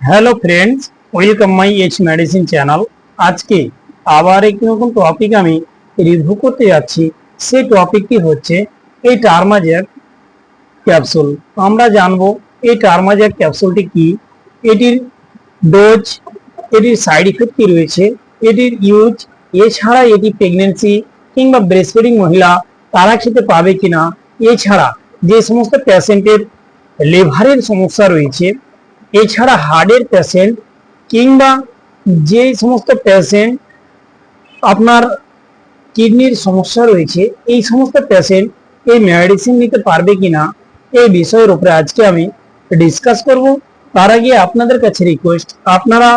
Hello friends welcome my H medicine channel আজকে আবার একটি নতুন টপিক আমি রিভিউ করতে যাচ্ছি। সেই টপিকটি হচ্ছে এই টার্মাজেক ক্যাপসুল আমরা জানব এই টার্মাজেক ক্যাপসুলটি কি? এটির ডোজ এটির সাইড ইফেক্ট কি রয়েছে? এটির ইউজ এছাড়া এটি প্রেগনেন্সি কিংবা ব্রেস্টফিডিং মহিলা তারা খেতে পাবে কিনা? এছাড়া যে সমস্ত পেশেন্টের লিভারের সমস্যা রয়েছে এছাড়া হার্টের পেশেন্ট কিংবা যে সমস্ত পেশেন্ট আপনার কিডনির সমস্যা রয়েছে, এই সমস্ত পেশেন্ট এই মেডিসিন নিতে পারবে কিনা, এই বিষয়ের উপরে আজকে আমি ডিসকাস করব। তার আগে আপনাদের কাছে রিকোয়েস্ট আপনারা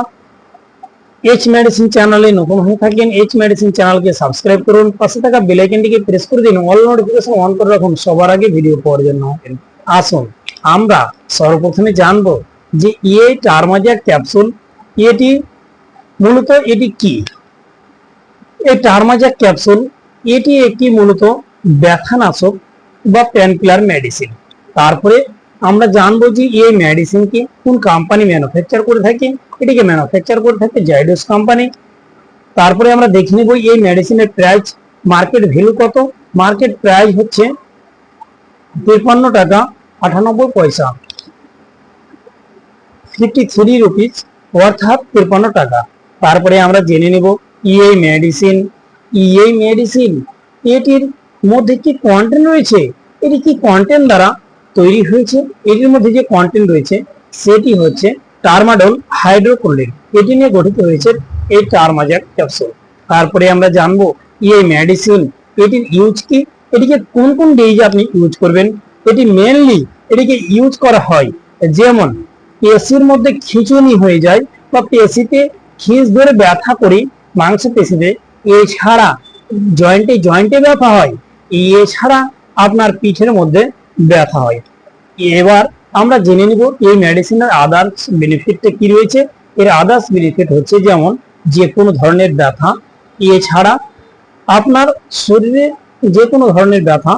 এইচ মেডিসিন চ্যানেলে নতুন হয়ে থাকেন এইচ মেডিসিন চ্যানেলকে সাবস্ক্রাইব করুন, পাশে থাকা বেল আইকনটিকে প্রেস করে দিন অল নোটিফিকেশন অন করে রাখুন, সবার আগে ভিডিও পাওয়ার জন্য। আসুন, আমরা সর্বপ্রথমে জানব যে এই টার্মাজাক ক্যাপসুল এটি মূলত এটি কি? এই টার্মাজাক ক্যাপসুল এটি একটি মূলত ব্যথানাশক বা পেনকিলার মেডিসিন তারপরে আমরা জানব যে এই মেডিসিনকে কোন কোম্পানি ম্যানুফ্যাকচার করে থাকে, এটিকে ম্যানুফ্যাকচার করে থাকে জাইডোস কোম্পানি তারপরে আমরা দেখে নেব এই মেডিসিনের প্রাইস মার্কেট ভ্যালু কত? মার্কেট প্রাইস হচ্ছে তিপ্পান্ন টাকা আটানব্বই পয়সা। ফিফটি থ্রি রুপিস অর্থাৎ তিপ্পান্ন টাকা। তারপরে আমরা জেনে নেব ইএই মেডিসিন ইএই মেডিসিন এটির মধ্যে কি কন্টেন্ট রয়েছে? এটি কি কন্টেন্ট দ্বারা তৈরি হয়েছে? এটির মধ্যে যে কন্টেন্ট রয়েছে, সেটি হচ্ছে টার্মাডল হাইড্রোক্লোরিন এটি নিয়ে গঠিত হয়েছে এই টার্মাজাক ক্যাপসুল তারপরে আমরা জানব এই মেডিসিন এটির ইউজ কি? এটিকে কোন কোন ডেজে আপনি ইউজ করবেন? এটি মেনলি এটিকে ইউজ করা হয়। যেমন পেশির মধ্যে খিচুনি হয়ে যায় বা পেশিতে খিঁচ ধরে ব্যথা করে, মাংস পেশিতে। এছাড়া জয়েন্টে জয়েন্টে ব্যথা হয়, এছাড়া আপনার পিঠের মধ্যে ব্যথা হয়। এবার আমরা জেনে নিব এই মেডিসিনের আদার্স বেনিফিটটা কি রয়েছে। এর আদার্স বেনিফিট হচ্ছে যেমন যে কোনো ধরনের ব্যথা, এছাড়া আপনার শরীরে যে কোনো ধরনের ব্যথা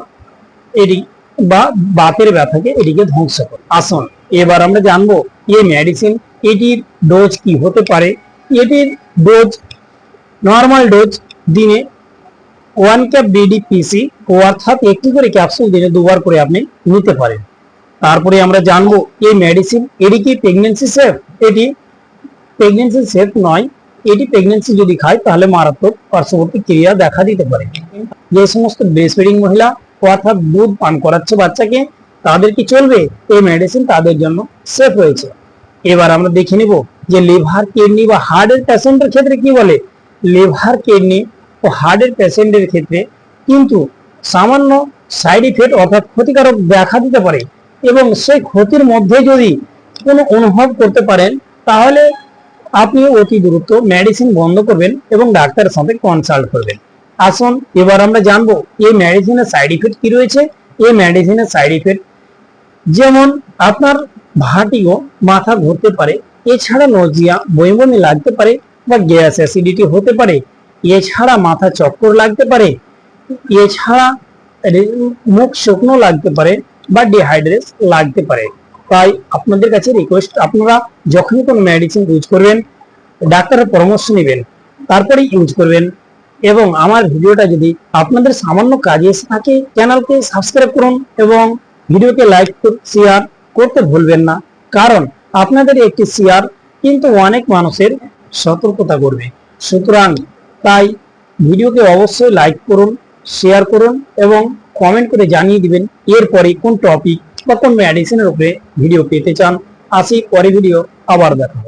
এটি বা বাতের ব্যথাকে এটিকে ধ্বংস করে। আসুন। এবার আমরা জানব এই মেডিসিন এটির ডোজ কি হতে পারে? এটির ডোজ নর্মাল ডোজ দিনে ওয়ান ক্যাপ বিডিপিসি অর্থাৎ একটি করে ক্যাপসুল দিনে দুবার করে আপনি নিতে পারেন। তারপরে আমরা জানব এই মেডিসিন এটি কি প্রেগনেন্সি সেফ এটি প্রেগনেন্সি সেফ নয়, এটি প্রেগনেন্সি যদি খায় তাহলে মারাত্মক পার্শ্ববর্তী ক্রিয়া দেখা দিতে পারে। যে সমস্ত ব্রেস্ট ফিডিং মহিলা অর্থাৎ দুধ পান করাচ্ছে বাচ্চাকে তাদের কি চলবে? এই মেডিসিন তাদের জন্য সেফ হয়েছে এবার আমরা দেখে নিব যে লিভার কিডনি বা হার্টের পেশেন্টের ক্ষেত্রে কি বলে? লিভার কিডনি ও হার্টের পেশেন্টের ক্ষেত্রে কিন্তু সামান্য সাইড ইফেক্ট অর্থাৎ ক্ষতিকারক দেখা দিতে পারে এবং সেই ক্ষতির মধ্যে যদি কোনো অনুভব করতে পারেন, তাহলে আপনি অতি দ্রুত মেডিসিন বন্ধ করবেন এবং ডাক্তারের সাথে কনসাল্ট করবেন। আসুন এবার আমরা জানব, এই মেডিসিনের সাইড ইফেক্ট কি রয়েছে? এই মেডিসিনের সাইড ইফেক্ট যেমন আপনার ভাটিও মাথা ঘুরতে পারে, এছাড়া নজিয়া বমি লাগতে পারে বা গ্যাস অ্যাসিডিটি হতে পারে, এছাড়া মাথা চক্কর লাগতে পারে, এছাড়া মুখ শুকনো লাগতে পারে বা ডিহাইড্রেট লাগতে পারে। তাই আপনাদের কাছে রিকোয়েস্ট আপনারা যখনই কোনো মেডিসিন ইউজ করবেন, ডাক্তারের পরামর্শ নেবেন তারপরে ইউজ করবেন। এবং আমার ভিডিওটা যদি আপনাদের সামান্য কাজে এসে থাকে চ্যানেলকে সাবস্ক্রাইব করুন এবং ভিডিওকে লাইক শেয়ার করতে ভুলবেন না। কারণ আপনাদের একটি শেয়ার কিন্তু অনেক মানুষের সতর্কতা করবে। সুতরাং তাই ভিডিওকে অবশ্যই লাইক করুন শেয়ার করুন এবং কমেন্ট করে জানিয়ে দিবেন এরপরে কোন টপিক বা কোন মেডিসিনের উপরে ভিডিও পেতে চান। আসি পরে ভিডিও আবার দেখা।